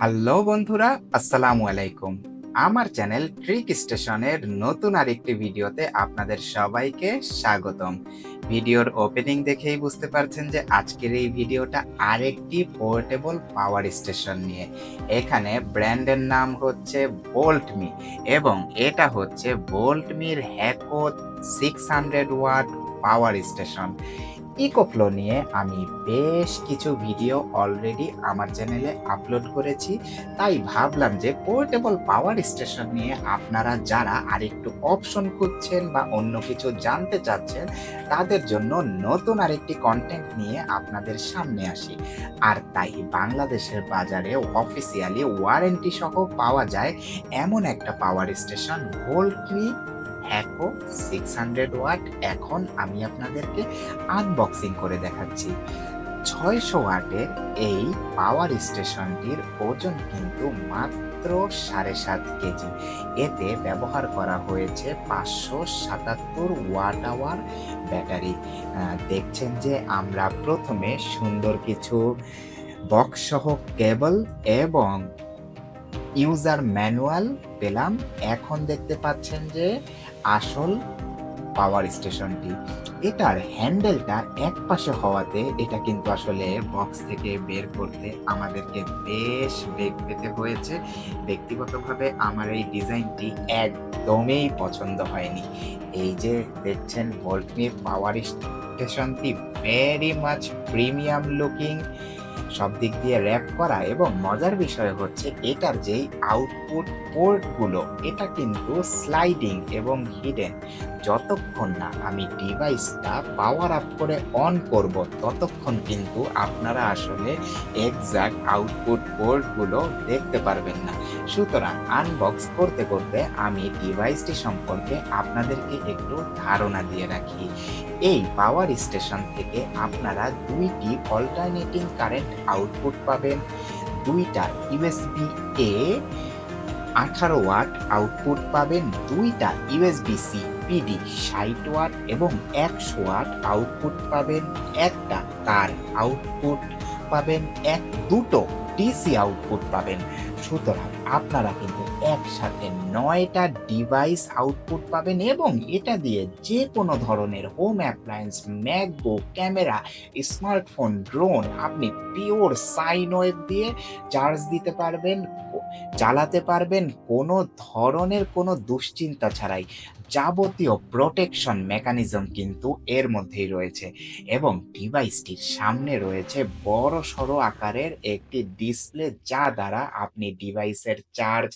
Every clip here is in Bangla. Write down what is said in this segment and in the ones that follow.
হ্যালো বন্ধুরা, আসসালামু আলাইকুম। আমার চ্যানেল ট্রিক স্টেশনের নতুন আরেকটি ভিডিওতে আপনাদের সবাইকে স্বাগতম। ভিডিওর ওপেনিং দেখেই বুঝতে পারছেন যে আজকের এই ভিডিওটা আরেকটি পোর্টেবল পাওয়ার স্টেশন নিয়ে। এখানে ব্র্যান্ডের নাম হচ্ছে বোল্টমি এবং এটা হচ্ছে বোল্টমির Hako six hundred watt power station. EcoFlow নিয়ে আমি বেশ কিছু ভিডিও অলরেডি আমার চ্যানেলে আপলোড করেছি। তাই ভাবলাম যে পোর্টেবল পাওয়ার স্টেশন নিয়ে আপনারা যারা আরেকটু অপশন খুঁজছেন বা অন্য কিছু জানতে চাচ্ছেন, তাদের জন্য নতুন আরেকটি কন্টেন্ট নিয়ে আপনাদের সামনে আসি। আর তাই বাংলাদেশের বাজারে অফিসিয়ালি ওয়ারেন্টি সহ পাওয়া যায় এমন একটা power station Voltme Hako six hundred watt. এখন আমি আপনাদেরকে আনবক্সিং করে দেখাচ্ছি। ছয়শো ওয়াটের এই পাওয়ার স্টেশনটির ওজন কিন্তু মাত্র সাড়ে সাত কেজি। এতে ব্যবহার করা হয়েছে পাঁচশো সাতাত্তর ওয়াট আওয়ার ব্যাটারি। দেখছেন যে আমরা প্রথমে সুন্দর কিছু বক্স সহ কেবল এবং ইউজার ম্যানুয়াল পেলাম। এখন দেখতে পাচ্ছেন যে আসল পাওয়ার স্টেশনটি। এটার হ্যান্ডেলটা এক পাশে হওয়াতে এটা কিন্তু আসলে বক্স থেকে বের করতে আমাদেরকে বেশ বেগ পেতে হয়েছে। ব্যক্তিগতভাবে আমার এই ডিজাইনটি একদমই পছন্দ হয়নি। এই যে দেখছেন ভোল্টমির পাওয়ার স্টেশনটি ভেরি মাচ প্রিমিয়াম লুকিং সব দিক দিয়ে র্যাপ করা এবং মজার বিষয় হচ্ছে এটার যেই আউটপুট পোর্টগুলো এটা কিন্তু স্লাইডিং এবং হিডেন যতক্ষণ না আমি ডিভাইসটা পাওয়ার আপ করে অন করব, ততক্ষণ কিন্তু আপনারা আসলে এক্সাক্ট আউটপুট পোর্টগুলো দেখতে পারবেন না। সুতরাং আনবক্স করতে করতে আমি ডিভাইসটি সম্পর্কে আপনাদেরকে একটু ধারণা দিয়ে রাখি। এই পাওয়ার স্টেশন থেকে আপনারা দুইটি অল্টারনেটিং কারেন্ট আউটপুট পাবেন। দুইটা ইউএসবি এ আঠারো ওয়াট আউটপুট পাবেন, দুইটা ইউএসবি সি পিডি ষাট ওয়াট এবং একশো ওয়াট আউটপুট পাবেন একটা তার আউটপুট পাবেন এক দুটো। ডিসি আউটপুট পাবেন। সুতরাং আপনারা কিন্তু একসাথে নয়টা ডিভাইস আউটপুট পাবেন এবং এটা দিয়ে যে কোনো ধরনের home appliance MacBook camera, smartphone, drone, আপনি পিওর সাইন ওয়েভ দিয়ে চার্জ দিতে পারবেন চালাতে পারবেন, কোনো ধরনের কোনো দুশ্চিন্তা ছাড়াই। যাবতীয় প্রোটেকশন মেকানিজম কিন্তু এর মধ্যেই রয়েছে এবং ডিভাইসটির সামনে রয়েছে বড় সড়ো আকারের একটি ডিসপ্লে যা দ্বারা আপনি ডিভাইসের চার্জ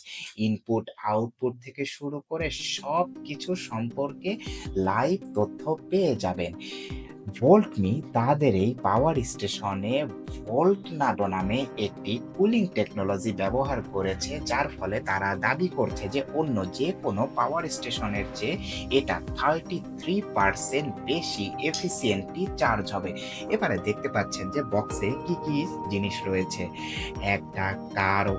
ইনপুট আউটপুট থেকে শুরু করে সব কিছু সম্পর্কে লাইভ তথ্য পেয়ে যাবেন। ভোল্টমি তাদের এই পাওয়ার স্টেশনে ভোল্ট নাডো নামে একটি কুলিং টেকনোলজি ব্যবহার করেছে, যার ফলে তারা দাবি করছে যে অন্য যে কোনো পাওয়ার স্টেশনের চেয়ে এটা থার্টি থ্রি পার্সেন্ট বেশি এফিসিয়েন্টলি চার্জ হবে। এবারে দেখতে পাচ্ছেন যে বক্সে কি কি জিনিস রয়েছে। একটা কারও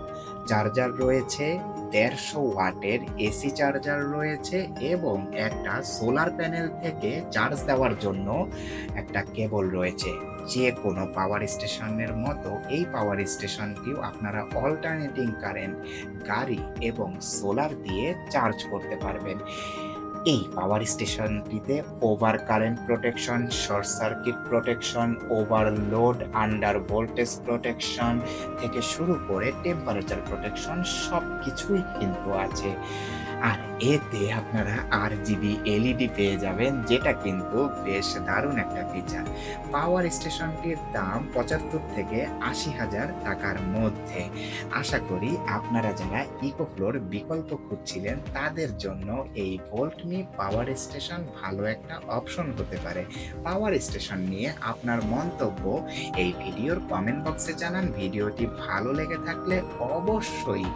চার্জার রয়েছে, দেড়শো ওয়াটের এসি চার্জার রয়েছে এবং একটা সোলার প্যানেল থেকে চার্জ দেওয়ার জন্য একটা কেবল রয়েছে। যে কোনো পাওয়ার স্টেশনের মতো এই পাওয়ার স্টেশনটিও আপনারা অল্টারনেটিং কারেন্ট গাড়ি এবং সোলার দিয়ে চার্জ করতে পারবেন। এই power স্টেশনটিতে over current protection short circuit protection overload under voltage protection থেকে শুরু করে টেম্পারেচার প্রোটেকশন সব কিছুই কিন্তু আছে। আর এতে আপনারা আর জিবি এলইডি পেয়ে যাবেন, যেটা কিন্তু বেশ দারুণ একটা ফিচার পাওয়ার স্টেশনটির দাম পঁচাত্তর থেকে আশি হাজার টাকার মধ্যে। আশা করি আপনারা যারা ইকোফ্লোর বিকল্প খুঁজছিলেন, তাদের জন্য এই ভোল্টমি পাওয়ার স্টেশন ভালো একটা অপশন হতে পারে। পাওয়ার স্টেশন নিয়ে আপনার মন্তব্য এই ভিডিওর কমেন্ট বক্সে জানান। ভিডিওটি ভালো লেগে থাকলে অবশ্যই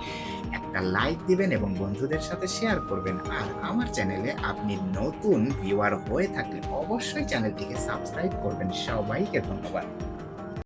একটা লাইক দিবেন এবং বন্ধুদের সাথে শেয়ার করবেন। আর আমার চ্যানেলে আপনি নতুন ভিউয়ার হয়ে থাকলে অবশ্যই চ্যানেলটিকে সাবস্ক্রাইব করবেন। সবাইকে ধন্যবাদ।